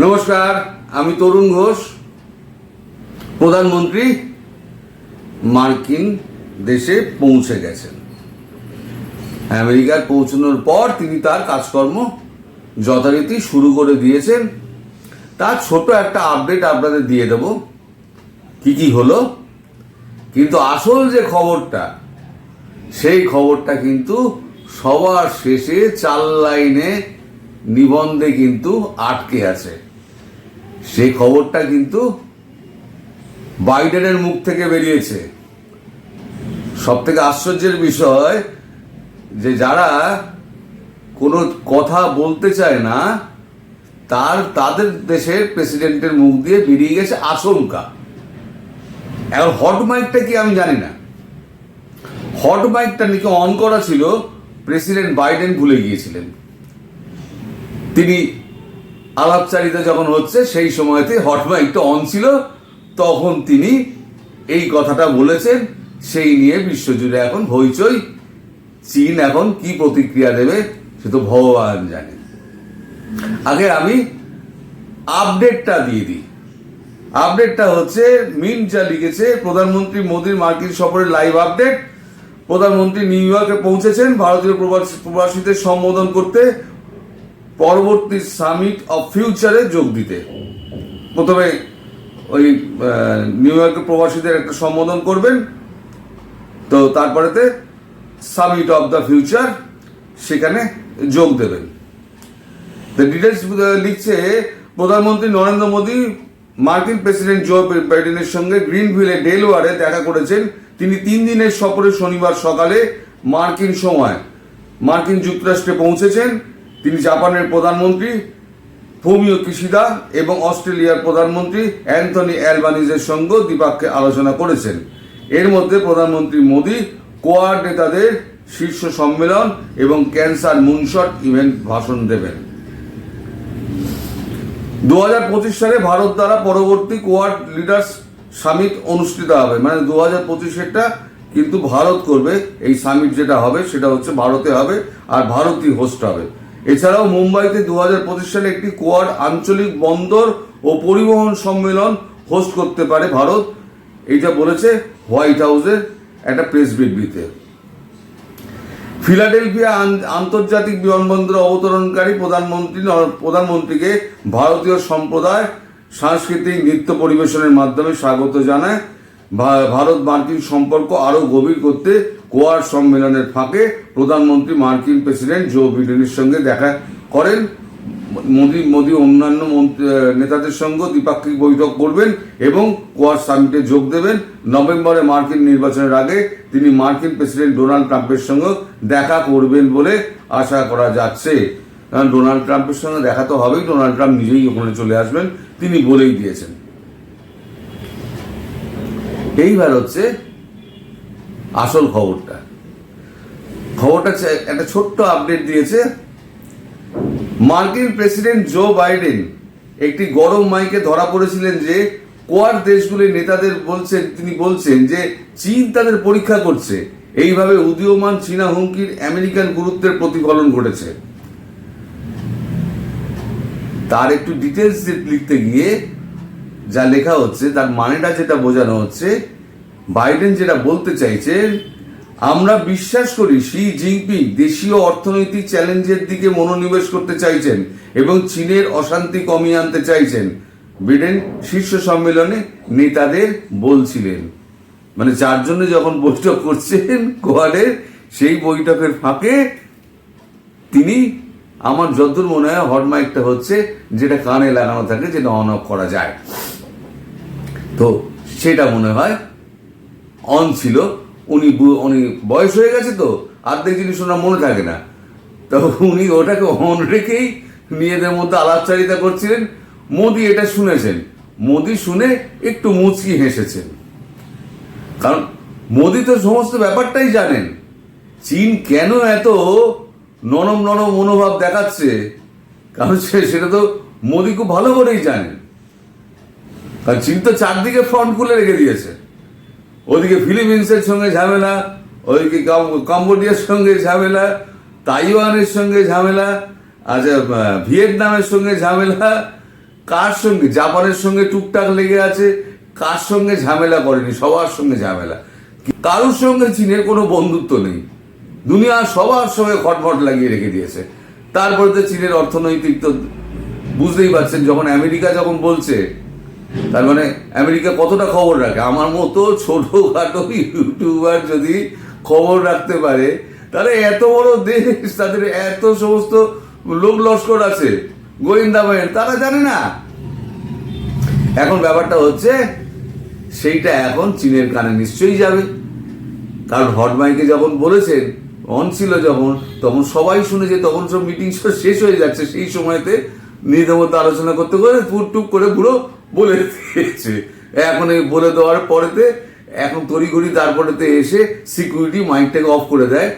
নমস্কার, আমি তরুণ ঘোষ, প্রধানমন্ত্রী, মার্কিন দেশে পৌঁছে গেছেন। আমেরিকায় পৌঁছানোর পর তিনি তার কাজকর্ম যথারীতি শুরু করে দিয়েছেন। তার ছোট একটা আপডেট আপনাদের দিয়ে দেব। কি কি হলো? কিন্তু আসল যে খবরটা, সেই খবরটা কিন্তু সবার শেষে চার লাইনে নিবন্ধে কিন্তু আটকে আছে। সেই খবরটা কিন্তু বাইডেনের মুখ থেকে বেরিয়েছে। সব থেকে আশ্চর্যের বিষয় যে যারা কোনো কথা বলতে চায় না, তার, তাদের দেশের প্রেসিডেন্টের মুখ দিয়ে বেরিয়ে গেছে আশঙ্কা। এখন হট মাইকটা কি আমি জানি না। হট মাইকটা নাকি অন করা ছিল, প্রেসিডেন্ট বাইডেন ভুলে গিয়েছিলেন। তিনি আলাপচারিতা যখন হচ্ছে, সেই সময়তে হট মাইকটা অন ছিল, তখন তিনি এই কথাটা বলেছেন, সেই নিয়ে বিশ্বজুড়ে এখন হইচই, চীন এখন কি প্রতিক্রিয়া দেবে, সে তো ভগবান জানে। আগে আমি আপডেটটা দিয়ে দিই। আপডেটটা হচ্ছে মিন যা লিখেছে, প্রধানমন্ত্রী মোদীর মার্কিন সফরের লাইভ আপডেট প্রধানমন্ত্রী নিউ ইয়র্কে পৌঁছেছেন, ভারতীয় প্রবাসী- প্রবাসীদের সম্বোধন করতে। পরবর্তী সামিট অফ ফিউচারে যোগ দিতে। প্রথমে ওই নিউ ইয়র্কের প্রবাসীদের একটা সম্বোধন করবেন। তো তারপরেতে সামিট অফ দ্য ফিউচার সেখানে যোগ দেবেন। ডিটেলস লিখছে প্রধানমন্ত্রী নরেন্দ্র মোদী, মার্কিন প্রেসিডেন্ট জো বাইডেনের সঙ্গে গ্রিনভিলে, ডেলওয়ারে দেখা করেছেন। তিনি তিন দিনের সফরে শনিবার সকালে মার্কিন সময়, মার্কিন যুক্তরাষ্ট্রে পৌঁছেছেন। তিনি জাপানের প্রধানমন্ত্রী ফুমিও কিশিদা এবং অস্ট্রেলিয়ার প্রধানমন্ত্রী অ্যান্থনি অ্যালবানিজের সঙ্গে দ্বিপাক্ষে আলোচনা করেছেন। এর মধ্যে প্রধানমন্ত্রী মোদী কোয়াড নেতাদের শীর্ষ সম্মেলন এবং ক্যান্সার মুনশট ইভেন্ট ভাষণ দেবেন। দু হাজার পঁচিশ সালে ভারত দ্বারা পরবর্তী কোয়াড লিডার্স সামিট অনুষ্ঠিত হবে। মানে দু হাজার পঁচিশেরটা কিন্তু ভারত করবে, এই সামিট যেটা হবে সেটা হচ্ছে ভারতে হবে আর ভারতই হোস্ট হবে। এছাড়াও মুম্বাইতে দু হাজার পঁচিশ সালে একটি কোয়াড আঞ্চলিক বন্দর ও পরিবহন সম্মেলন হোস্ট করতে পারে ভারত। এইটা বলেছে হোয়াইট হাউসের একটা প্রেস বিবৃতিতে ফিলাডেলফিয়া আন- আন্তর্জাতিক বিমানবন্দরে অবতরণকারী প্রধানমন্ত্রী প্রধানমন্ত্রীকে ভারতীয় সম্প্রদায় সাংস্কৃতিক নৃত্য পরিবেশনের মাধ্যমে স্বাগত জানায়। ভারত মার্কিন সম্পর্ক আরও গভীর করতে কোয়ার সম্মেলনের ফাঁকে প্রধানমন্ত্রী মার্কিন প্রেসিডেন্ট জো বিডেনের সঙ্গে দেখা করেন। মোদি মোদি অন্যান্য নেতাদের সঙ্গে দ্বিপাক্ষিক বৈঠক করবেন এবং কোয়ার সামিটে যোগ দেবেন। নভেম্বরে মার্কিন নির্বাচনের আগে তিনি মার্কিন প্রেসিডেন্ট ডোনাল্ড ট্রাম্পের সঙ্গে দেখা করবেন বলে আশা করা যাচ্ছে। কারণ ডোনাল্ড ট্রাম্পের সঙ্গে দেখা তো হবেই, ডোনাল্ড ট্রাম্প নিজেই ওখানে চলে আসবেন। তিনি বলেই দিয়েছেন। এইবার হচ্ছে আসল খবরটা। খবরটা একটা ছোট্ট আপডেট দিয়েছে। মার্কিন প্রেসিডেন্ট জো বাইডেন একটি গরম মাইকে ধরা পড়েছিলেন যে কোয়ার দেশগুলির নেতাদের বলছেন, তিনি বলছেন যে, চীন তাদের পরীক্ষা করছে। এইভাবে উদীয়মান চীনা হুমকির আমেরিকান গুরুত্বের প্রতিফলন ঘটেছে। তার একটু ডিটেলস লিখতে গিয়ে যা লেখা হচ্ছে, তার মানেটা যেটা বোঝানো হচ্ছে বাইডেন যেটা বলতে চাইছেন আমরা বিশ্বাস করি শি জিনপিং দেশীয় অর্থনৈতিক চ্যালেঞ্জের দিকে মনোনিবেশ করতে চাইছেন এবং চীনের অশান্তি কমিয়ে আনতে চাইছেন। বিডেন শীর্ষ সম্মেলনে নেতাদের বলছিলেন। মানে চারজনে যখন বৈঠক করছেন কোয়াডের সেই বৈঠকের ফাঁকে তিনি আমার যতদূর মনে হয় হট মাইকটা হচ্ছে, যেটা কানে লাগানো থাকে যেটা অন অফ করা যায়। তো সেটা মনে হয় অন ছিল, উনি উনি বয়স হয়ে গেছে তো অর্ধেক জিনিস ওনার মনে থাকে না। তো উনি ওটাকে অন রেখেই নিজেদের মধ্যে আলাপচারিতা করছিলেন। মোদি এটা শুনেছেন। মোদি শুনে একটু মুচকি হেসেছেন। কারণ মোদি তো সমস্ত ব্যাপারটাই জানেন। চীন কেন এত নরম নরম মনোভাব দেখাচ্ছে? কারণ সে- সেটা তো মোদি খুব ভালো করেই জানেন। কারণ চীন তো চারদিকে ফ্রন্ট খুলে রেখে দিয়েছে। ওদিকে ফিলিপিন্সের সঙ্গে ঝামেলা ওইদিকে কম্বোডিয়ার সঙ্গে ঝামেলা, তাইওয়ানের সঙ্গে ঝামেলা আচ্ছা ভিয়েতনামের সঙ্গে ঝামেলা, কার সঙ্গে? জাপানের সঙ্গে টুকটাক লেগে আছে, কার সঙ্গে ঝামেলা করেনি? সবার সঙ্গে ঝামেলা। কারোর সঙ্গে চীনের কোনো বন্ধুত্ব নেই? দুনিয়া সবার সঙ্গে খটমট লাগিয়ে রেখে দিয়েছে। তারপরে তো চীনের অর্থনৈতিক তো বুঝতেই পারছেন, যখন আমেরিকা যখন বলছে তার মানে আমেরিকা কতটা খবর রাখে? আমার মতো ছোটখাটো ইউটিউবার যদি খবর রাখতে পারে, তাহলে এত বড় দেশ, তাদের এত সমস্ত লোক লস্কর আছে, গোয়েন্দা বাহিনী, তারা জানে না। এখন ব্যাপারটা হচ্ছে, সেইটা এখন চীনের কানে নিশ্চয়ই যাবে। কারণ হট মাইকে যখন বলেছেন, অন ছিল যখন, তখন সবাই শুনেছে, তখন সব মিটিং শেষ হয়ে যাচ্ছে। সেই সময়তে নিজেদের মধ্যে আলোচনা করতে করে টুক করে পুরো বলে দিয়েছে। এখন এই বলে দেওয়ার পরেতে এখন তড়িঘড়ি তারপরেতে এসে সিকিউরিটি মাইকটাকে অফ করে দেয়।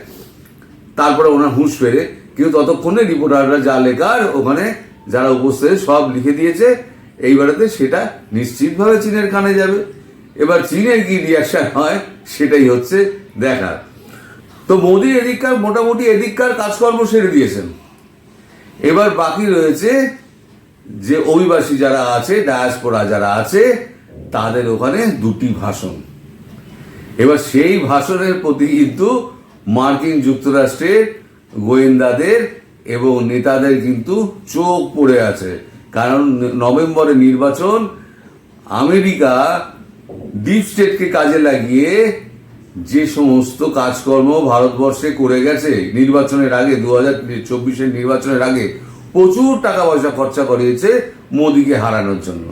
তারপরে ওনার হুঁশ ফেরে। কিন্তু ততক্ষণে রিপোর্টাররা যা লেখার ওখানে যারা উপস্থিত সব লিখে দিয়েছে। এইবারেতে সেটা নিশ্চিতভাবে চীনের কানে যাবে। এবার চীনের কি রিয়াকশন হয়, সেটাই হচ্ছে দেখার। তো মোদি এদিককার, মোটামুটি এদিককার কাজকর্ম সেরে দিয়েছেন। এবার বাকি রয়েছে যে অভিবাসী যারা আছে, ডায়াসপোরা যারা আছে, তাদের ওখানে দুটি ভাষণ। এবার সেই ভাষণের প্রতি কিন্তু মার্কিন যুক্তরাষ্ট্রের গোয়েন্দাদের এবং নেতাদের কিন্তু চোখ পড়ে আছে। কারণ নভেম্বরে নির্বাচন, আমেরিকা ডিপ স্টেটকে কাজে লাগিয়ে যে সমস্ত কাজকর্ম ভারতবর্ষে করে গেছে, নির্বাচনের আগে, দু হাজার চব্বিশের নির্বাচনের আগে প্রচুর টাকা পয়সা খরচা করিয়েছে মোদিকে হারানোর জন্য।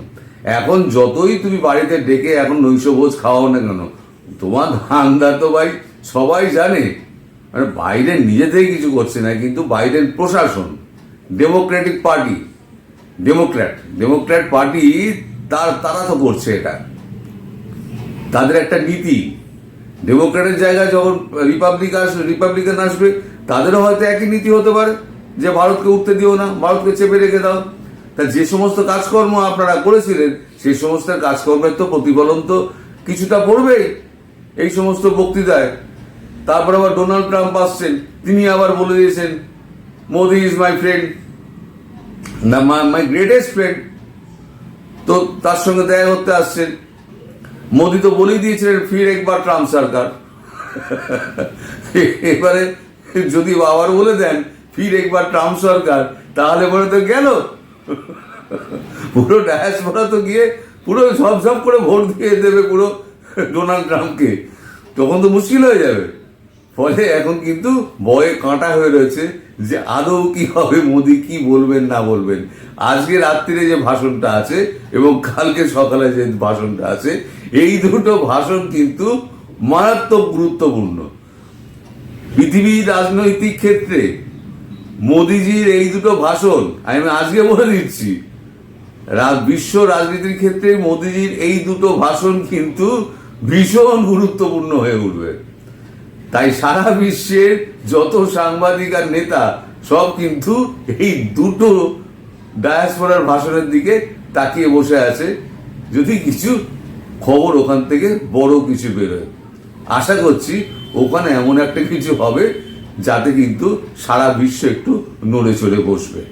এখন যতই তুমি বাড়িতে ডেকে এখন নৈশভোজ খাওয়াও না কেন, তোমার ধান্দা তো ভাই সবাই জানে। মানে বাইডেন নিজে থেকে কিছু করছে না, কিন্তু বাইডেন প্রশাসন Democratic party Democrat Democrat party তার, তারা তো করছে এটা। তাদের একটা নীতি। ডেমোক্র্যাটের জায়গায় যখন রিপাবলিক আসবে রিপাবলিকান আসবে, তাদেরও হয়তো একই নীতি হতে পারে। যে ভারতকে উঠতে দিও না, ভারতকে চেপে রেখে দাও। তা যে সমস্ত কাজকর্ম আপনারা করেছিলেন, সেই সমস্ত কাজকর্মের তো প্রতিফলন তো কিছুটা পড়বেই এই সমস্ত বক্তৃতায়। তারপর আবার ডোনাল্ড ট্রাম্প আসছেন, তিনি আবার বলে দিয়েছেন, মোদি ইজ মাই ফ্রেন্ড না মাই গ্রেটেস্ট ফ্রেন্ড তো তার সঙ্গে দেখা করতে আসছেন। মোদি তো বলেই দিয়েছিলেন, ফির একবার ট্রাম্প সরকার। এবারে যদি আবার বলে দেন ফির একবার ট্রাম্প সরকার, তাহলে পরে তো গেল। পুরো ডায়াসপোরা তো গিয়ে পুরো সব সব করে ভোট দিয়ে দেবে পুরো ডোনাল্ড ট্রাম্পকে তখন তো মুশকিল হয়ে যাবে। ফলে এখন কিন্তু ভয়ে কাঁটা হয়ে রয়েছে যে আদৌ কি হবে, মোদি কি বলবেন, না বলবেন। আজকে রাত্রিরে যে ভাষণটা আছে এবং কালকে সকালে যে ভাষণটা আছে, এই দুটো ভাষণ কিন্তু মারাত্মক গুরুত্বপূর্ণ। পৃথিবীর রাজনৈতিক ক্ষেত্রে মোদিজির এই দুটো ভাষণ আমি আজকে বলে দিচ্ছি। বিশ্ব রাজনীতির ক্ষেত্রে মোদিজির এই দুটো ভাষণ কিন্তু ভীষণ গুরুত্বপূর্ণ হয়ে উঠবে। তাই সারা বিশ্বের যত সাংবাদিক আর নেতা, সব কিন্তু এই দুটো ডায়াসপোরার ভাষণের দিকে তাকিয়ে বসে আছে। যদি কিছু খবর ওখান থেকে বড় কিছু বেরোয়। আশা করছি ওখানে এমন একটা কিছু হবে যাতে কিন্তু সারা বিশ্ব একটু নড়ে চড়ে বসবে।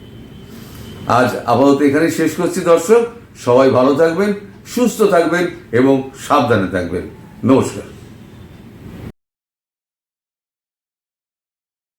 আজ আপাতত এখানে শেষ করছি দর্শক। সবাই ভালো থাকবেন, সুস্থ থাকবেন এবং সাবধানে থাকবেন। নমস্কার।